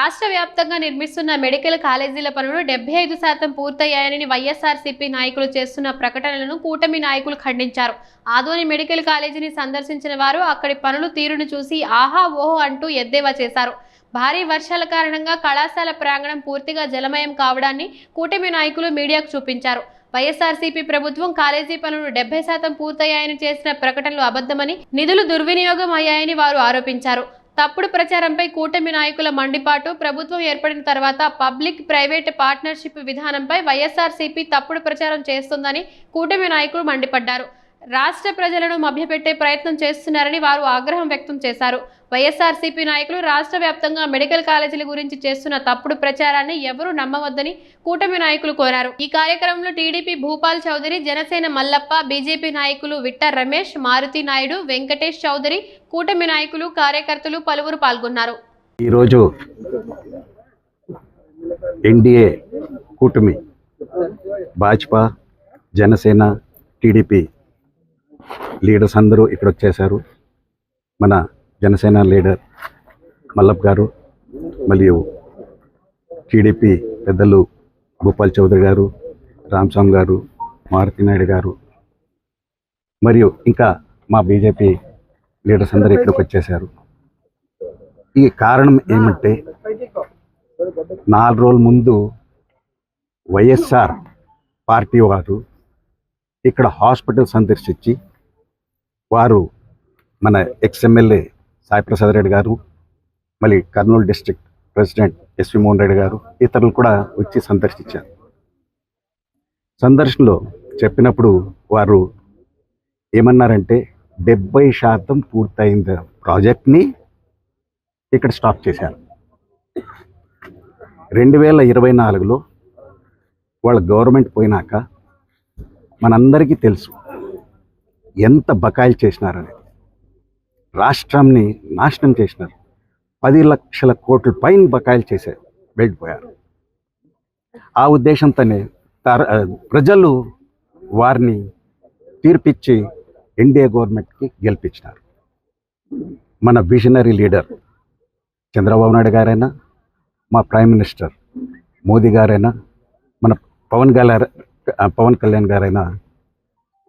రాష్ట్ర వ్యాప్తంగా నిర్మిస్తున్న మెడికల్ కాలేజీల పనులు డెబ్బై ఐదు శాతం పూర్తయ్యాయని వైఎస్ఆర్సీపీ నాయకులు చేస్తున్న ప్రకటనలను కూటమి నాయకులు ఖండించారు. ఆదోని మెడికల్ కాలేజీని సందర్శించిన వారు అక్కడి పనులు తీరును చూసి ఆహా ఓహో అంటూ ఎద్దేవా చేశారు. భారీ వర్షాల కారణంగా కళాశాల ప్రాంగణం పూర్తిగా జలమయం కావడాన్ని కూటమి నాయకులు మీడియాకు చూపించారు. వైఎస్ఆర్సీపీ ప్రభుత్వం కాలేజీ పనులు డెబ్బై శాతం పూర్తయ్యాయని చేసిన ప్రకటనలు అబద్ధమని నిధులు దుర్వినియోగం అయ్యాయని వారు ఆరోపించారు. తప్పుడు ప్రచారంపై కూటమి నాయకుల మండిపాటు. ప్రభుత్వం ఏర్పడిన తర్వాత పబ్లిక్ ప్రైవేట్ పార్ట్నర్షిప్ విధానంపై వైఎస్ఆర్సీపీ తప్పుడు ప్రచారం చేస్తుందని కూటమి నాయకులు మండిపడ్డారు. రాష్ట్ర ప్రజలను మభ్యపెట్టే ప్రయత్నం చేస్తున్నారని వారు ఆగ్రహం వ్యక్తం చేశారు. వైఎస్ఆర్సీపీ నాయకులు రాష్ట్ర వ్యాప్తంగా మెడికల్ కాలేజీల గురించి చేస్తున్న తప్పుడు ప్రచారాన్ని ఎవరూ నమ్మవద్దని కూటమి నాయకులు కోరారు. ఈ కార్యక్రమంలో టీడీపీ భూపాల్ చౌదరి జనసేన మల్లప్ప బీజేపీ నాయకులు విట్ట రమేష్ మారుతి నాయుడు వెంకటేష్ చౌదరి కూటమి నాయకులు కార్యకర్తలు పలువురు పాల్గొన్నారు. ఈరోజు ఎన్డీఏ కూటమి భాజపా జనసేన టీడీపీ లీడర్స్ అందరూ ఇక్కడ వచ్చేసారు మన జనసేన లీడర్ మల్లప్ గారు మరియు టీడీపీ పెద్దలు భూపాల్ చౌదరి గారు రామ్స్వామి గారు మారుతినాయుడు గారు మరియు ఇంకా మా బీజేపీ లీడర్స్ అందరూ ఇక్కడికి వచ్చేసారు ఈ కారణం ఏమంటే నాలుగు రోజుల ముందు వైఎస్ఆర్ పార్టీ వారు ఇక్కడ హాస్పిటల్ సందర్శించి వారు మన ఎక్స్ఎమ్మెల్యే సాయిప్రసాద్ రెడ్డి గారు మళ్ళీ Kurnool district president SV Mohan Reddy garu ఇతరులు కూడా వచ్చి సందర్శించారు. సందర్శనలో చెప్పినప్పుడు వారు ఏమన్నారంటే డెబ్బై శాతం పూర్తయింది ప్రాజెక్ట్ని ఇక్కడ స్టాప్ చేశారు. రెండు వేల ఇరవై నాలుగులో వాళ్ళ గవర్నమెంట్ పోయినాక మనందరికీ తెలుసు ఎంత బకాయిలు చేసినారనేది. రాష్ట్రాన్ని నాశనం చేసినారు. పది లక్షల కోట్ల పైన బకాయిలు చేశారు వెళ్ళిపోయారు. ఆ ఉద్దేశంతోనే తర ప్రజలు వారిని తీర్పిచ్చి ఎన్డీఏ గవర్నమెంట్కి గెలిపించినారు మన విజనరీ లీడర్ చంద్రబాబు నాయుడు గారైనా మా ప్రైమ్ మినిస్టర్ మోదీ గారైనా మన పవన్ గారు పవన్ కళ్యాణ్ గారైనా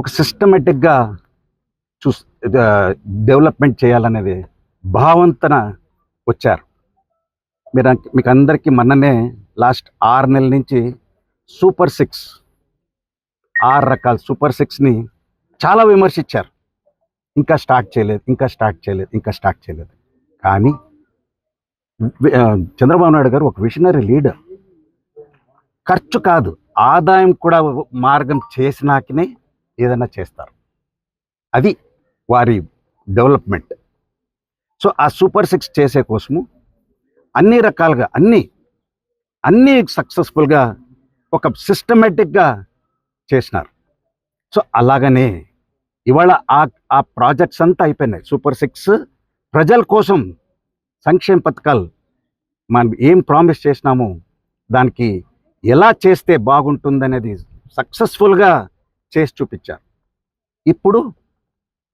ఒక సిస్టమేటిక్గా చూస్ డెవలప్మెంట్ చేయాలనేది భావంతన వచ్చారు. మీరు మీకు అందరికీ మొన్ననే లాస్ట్ ఆరు నెలల నుంచి సూపర్ సిక్స్ ఆరు రకాల సూపర్ సిక్స్ని చాలా విమర్శించారు. ఇంకా స్టార్ట్ చేయలేదు ఇంకా స్టార్ట్ చేయలేదు ఇంకా స్టార్ట్ చేయలేదు. కానీ చంద్రబాబు నాయుడు గారు ఒక విషనరీ లీడర్ ఖర్చు కాదు ఆదాయం కూడా మార్గం చేసినాకనే ఏదైనా చేస్తారు. అది వారి డెవలప్మెంట్. సో ఆ సూపర్ సిక్స్ చేసే కోసము అన్ని రకాలుగా అన్ని అన్నీ సక్సెస్ఫుల్గా ఒక సిస్టమేటిక్గా చేసినారు. సో అలాగనే ఇవాళ ఆ ఆ ప్రాజెక్ట్స్ అంతా అయిపోయినాయి. సూపర్ సిక్స్ ప్రజల కోసం సంక్షేమ పథకాలు మనం ఏం ప్రామిస్ చేసినామో దానికి ఎలా చేస్తే బాగుంటుందనేది సక్సెస్ఫుల్గా చేసి చూపించారు. ఇప్పుడు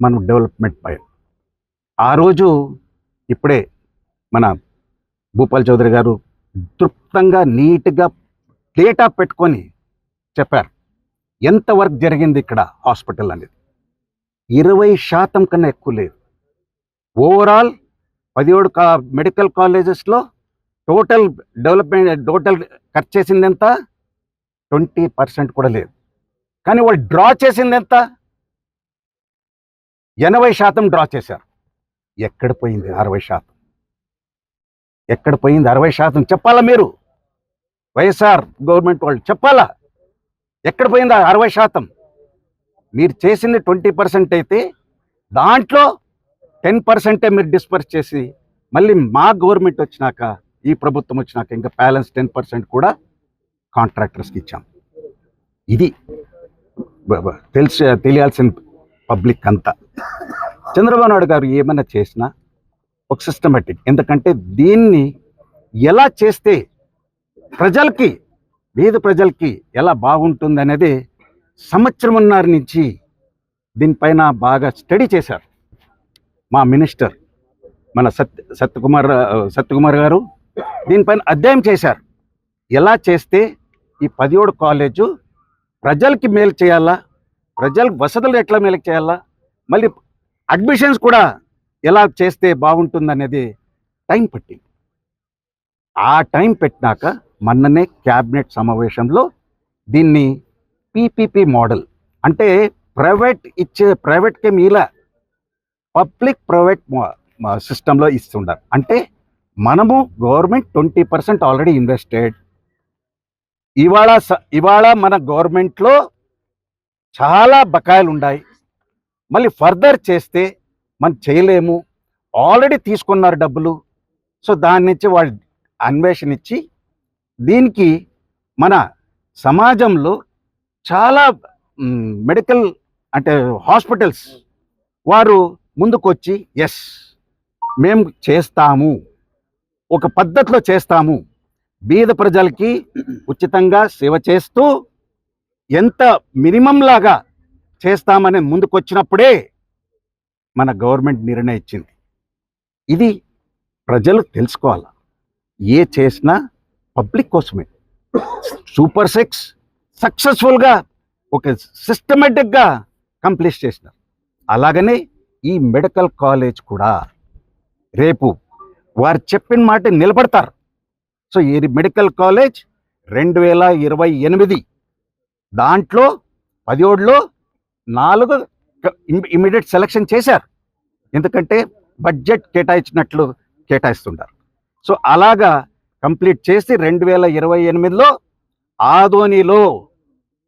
మనం డెవలప్మెంట్ పై ఆ రోజు ఇప్పుడే మన భూపాల్ చౌదరి గారు దృప్తంగా నీట్గా డేటా పెట్టుకొని చెప్పారు. ఎంత వర్క్ జరిగింది ఇక్కడ హాస్పిటల్ అనేది? ఇరవై శాతం కన్నా ఎక్కువ లేదు. ఓవరాల్ పదిహేడు కా మెడికల్ కాలేజెస్లో టోటల్ డెవలప్మెంట్ టోటల్ ఖర్చు చేసింది ఎంత? ట్వంటీ పర్సెంట్ కూడా లేదు. కానీ వాళ్ళు డ్రా చేసింది ఎంత? ఎనభై శాతం డ్రా చేశారు. ఎక్కడ పోయింది అరవై శాతం? ఎక్కడ పోయింది అరవై శాతం? చెప్పాలా మీరు? వైఎస్ఆర్ గవర్నమెంట్ వాళ్ళు చెప్పాలా? ఎక్కడ పోయింది అరవై శాతం? మీరు చేసింది ట్వంటీ పర్సెంట్ అయితే దాంట్లో టెన్ పర్సెంటే మీరు డిస్పర్స్ చేసి మళ్ళీ మా గవర్నమెంట్ వచ్చినాక ఈ ప్రభుత్వం వచ్చినాక ఇంకా బ్యాలెన్స్ టెన్ పర్సెంట్ కూడా కాంట్రాక్టర్స్కి ఇచ్చాం. ఇది తెలిసి తెలియాల్సిన పబ్లిక్ అంతా. చంద్రబాబు నాయుడు గారు ఏమైనా చేసినా ఒక సిస్టమేటిక్ ఎందుకంటే దీన్ని ఎలా చేస్తే ప్రజలకి పేద ప్రజలకి ఎలా బాగుంటుంది అనేది సంవత్సరంన్నర నుంచి దీనిపైన బాగా స్టడీ చేశారు మా మినిస్టర్ మన సత్ సత్యకుమార్ సత్యకుమార్ గారు. దీనిపైన అధ్యయనం చేశారు. ఎలా చేస్తే ఈ పదిహేడు కాలేజు ప్రజలకి మేలు చేయాలా? ప్రజలకు వసతులు ఎట్లా మేలు చేయాలా? మళ్ళీ అడ్మిషన్స్ కూడా ఎలా చేస్తే బాగుంటుందనేది టైం పట్టింది. ఆ టైం పెట్టినాక మొన్ననే క్యాబినెట్ సమావేశంలో దీన్ని పీపీపీ మోడల్ అంటే ప్రైవేట్ ఇచ్చే ప్రైవేట్కి మీలా పబ్లిక్ ప్రైవేట్ సిస్టంలో ఇస్తుండారు. అంటే మనము government twenty percent already invested. ఇవాళ స- ఇవాళ మన గవర్నమెంట్లో చాలా బకాయిలు ఉన్నాయి మళ్ళీ ఫర్దర్ చేస్తే మనం చేయలేము. ఆల్రెడీ తీసుకున్నారు డబ్బులు. సో దాని నుంచి వాళ్ళు అన్వేషణ ఇచ్చి దీనికి మన సమాజంలో చాలా మెడికల్ అంటే హాస్పిటల్స్ వారు ముందుకొచ్చి ఎస్ మేము చేస్తాము. ఒక పద్ధతిలో చేస్తాము. బీద ప్రజలకి ఉచితంగా సేవ చేస్తూ ఎంత మినిమం లాగా చేస్తామని ముందుకొచ్చినప్పుడే మన గవర్నమెంట్ నిర్ణయం ఇచ్చింది ఇది ప్రజలు తెలుసుకోవాలి? ఏ చేసినా పబ్లిక్ కోసమే. సూపర్ సిక్స్ సక్సెస్ఫుల్గా ఒక సిస్టమేటిక్గా కంప్లీట్ చేసినారు. అలాగనే ఈ మెడికల్ కాలేజ్ కూడా రేపు వారు చెప్పిన మాట నిలబడతారు. సో ఈ మెడికల్ కాలేజ్ రెండు వేల ఇరవై ఎనిమిది. దాంట్లో పదిహేడులో నాలుగు ఇమీడియట్ సెలక్షన్ చేశారు. ఎందుకంటే బడ్జెట్ కేటాయించినట్లు కేటాయిస్తుంటారు. సో అలాగా కంప్లీట్ చేసి రెండు వేల ఇరవై ఎనిమిదిలో ఆదోనిలో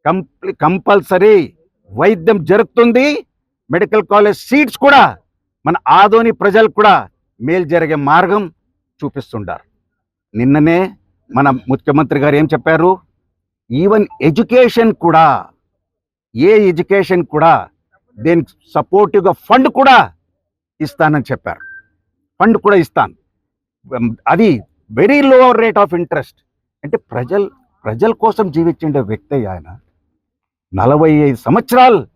కంప్లీ కంపల్సరీ వైద్యం జరుగుతుంది. మెడికల్ కాలేజ్ సీట్స్ కూడా మన ఆదోని ప్రజలకు కూడా మేలు జరిగే మార్గం చూపిస్తుంటారు. నిన్ననే మన ముఖ్యమంత్రి గారు ఏం చెప్పారు? ఈవెన్ ఎడ్యుకేషన్ కూడా ఏ ఎడ్యుకేషన్ కూడా దీనికి సపోర్టివ్గా ఫండ్ కూడా ఇస్తానని చెప్పారు. ఫండ్ కూడా ఇస్తాను. అది very low rate of interest. అంటే ప్రజలు ప్రజల కోసం జీవించే వ్యక్తి ఆయన. నలభై ఐదు సంవత్సరాలు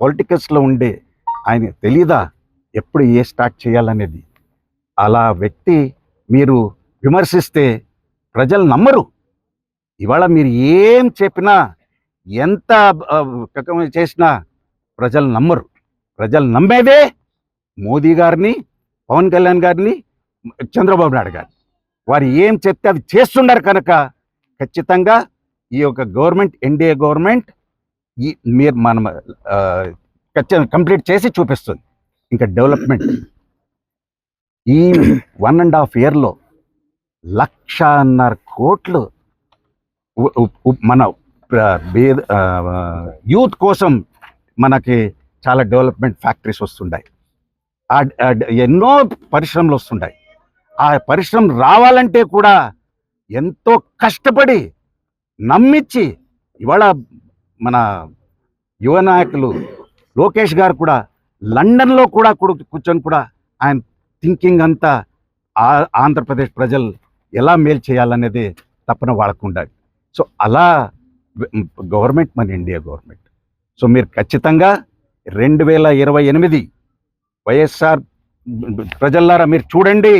పొలిటికల్స్లో ఉండే ఆయన తెలీదా? ఎప్పుడు ఏ స్టార్ట్ చేయాలనేది? అలా వ్యక్తి మీరు విమర్శిస్తే ప్రజలు నమ్మరు. ఇవాళ మీరు ఏం చెప్పినా ఎంత చేసినా ప్రజలు నమ్మరు. ప్రజలు నమ్మేదే మోదీ గారిని పవన్ కళ్యాణ్ గారిని చంద్రబాబు నాయుడు గారిని. వారు ఏం చెప్తే అది చేస్తున్నారు కనుక ఖచ్చితంగా ఈ యొక్క గవర్నమెంట్ ఎన్డీఏ గవర్నమెంట్ ఈ మీరు మనం ఖచ్చితంగా కంప్లీట్ చేసి చూపిస్తుంది. ఇంకా డెవలప్మెంట్. ఈ వన్ అండ్ హాఫ్ ఇయర్లో లక్షన్నర కోట్లు మన బేద యూత్ కోసం మనకి చాలా డెవలప్మెంట్ ఫ్యాక్టరీస్ వస్తుంటాయి ఎన్నో పరిశ్రమలు వస్తుంటాయి ఆ పరిశ్రమ రావాలంటే కూడా ఎంతో కష్టపడి నమ్మించి ఇవాళ మన యువ నాయకులు లోకేష్ గారు కూడా లండన్లో కూడా కూర్చొని కూడా ఆయన థింకింగ్ అంతా ఆ- ఆంధ్రప్రదేశ్ ప్రజలు ఎలా మేలు చేయాలనేది తప్పన వాళ్ళకు ఉండాలి సో అలా గవర్నమెంట్ మన ఇండియా గవర్నమెంట్. సో మీరు ఖచ్చితంగా రెండు వేల ఇరవై ఎనిమిది వైఎస్ఆర్ ప్రజల్లారా మీరు చూడండి.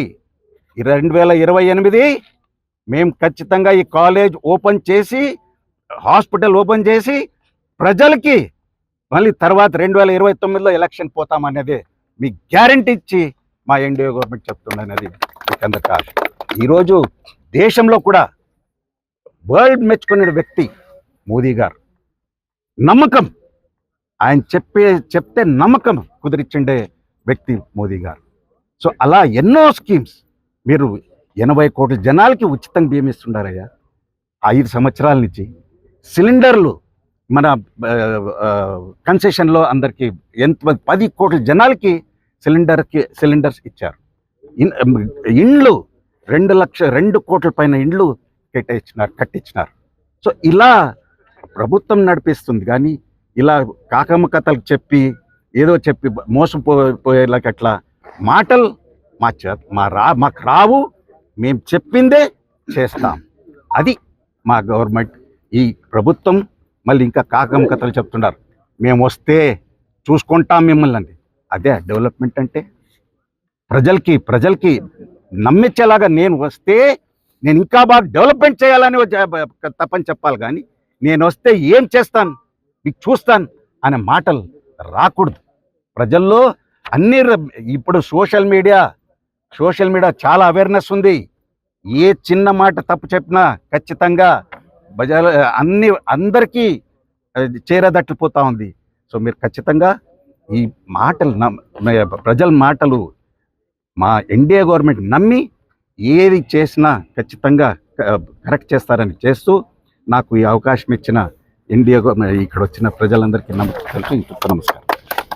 ఈ రెండు వేల ఇరవై ఎనిమిది మేము ఖచ్చితంగా ఈ కాలేజ్ ఓపెన్ చేసి హాస్పిటల్ ఓపెన్ చేసి ప్రజలకి మళ్ళీ తర్వాత రెండు వేల ఇరవై తొమ్మిదిలో ఎలక్షన్ పోతామనేది మీ గ్యారంటీ ఇచ్చి మా ఎన్డీఏ గవర్నమెంట్ చెప్తుందనేది మీకు అందరికీ ఆశ. ఈరోజు దేశంలో కూడా వరల్డ్ మెచ్చుకునే వ్యక్తి మోదీ గారు. నమ్మకం. ఆయన చెప్పే చెప్తే నమ్మకం కుదిరిచ్చిండే వ్యక్తి మోదీ గారు. సో అలా ఎన్నో స్కీమ్స్ మీరు ఎనభై కోట్ల జనాలకి ఉచితంగా బియ్యం ఇస్తున్నారయ్యా ఐదు సంవత్సరాల నుంచి సిలిండర్లు మన కన్సెషన్లో అందరికీ ఎంత పది కోట్ల జనాలకి సిలిండర్కి సిలిండర్స్ ఇచ్చారు. ఇండ్లు రెండు లక్ష రెండు కోట్ల పైన ఇండ్లు కేటాయించినారు కట్టించినారు. సో ఇలా ప్రభుత్వం నడిపిస్తుంది. కానీ ఇలా కాకమ్మ కథలు చెప్పి ఏదో చెప్పి మోసపోయేలాగా అట్లా మాటలు మా చే మా రా మాకు రావు. మేము చెప్పిందే చేస్తాం. అది మా గవర్నమెంట్. ఈ ప్రభుత్వం మళ్ళీ ఇంకా కాకమ్మ కథలు చెప్తున్నారు. మేము వస్తే చూసుకుంటాం మిమ్మల్ని అండి అదే డెవలప్మెంట్ అంటే ప్రజలకి ప్రజలకి నమ్మించేలాగా నేను వస్తే నేను ఇంకా బాగా డెవలప్మెంట్ చేయాలని తప్పని చెప్పాలి కానీ నేను వస్తే ఏం చేస్తాను? మీకు చూస్తాను అనే మాటలు రాకూడదు. ప్రజల్లో అన్ని ఇప్పుడు సోషల్ మీడియా సోషల్ మీడియా చాలా అవేర్నెస్ ఉంది. ఏ చిన్న మాట తప్పు చెప్పినా ఖచ్చితంగా బజార్ అన్ని అందరికీ ఆ, పోతా ఉంది. సో మీరు ఖచ్చితంగా ఈ మాటలు నమ్- ప్రజల మాటలు మా ఎన్డీఏ గవర్నమెంట్ నమ్మి ఏది చేసినా ఖచ్చితంగా క- కరెక్ట్ చేస్తారని చేస్తూ నాకు ఈ అవకాశం ఇచ్చిన ఎన్డీఏ గవర్నమెంట్ ఇక్కడ వచ్చిన ప్రజలందరికీ నమస్కారం. నమస్కారం.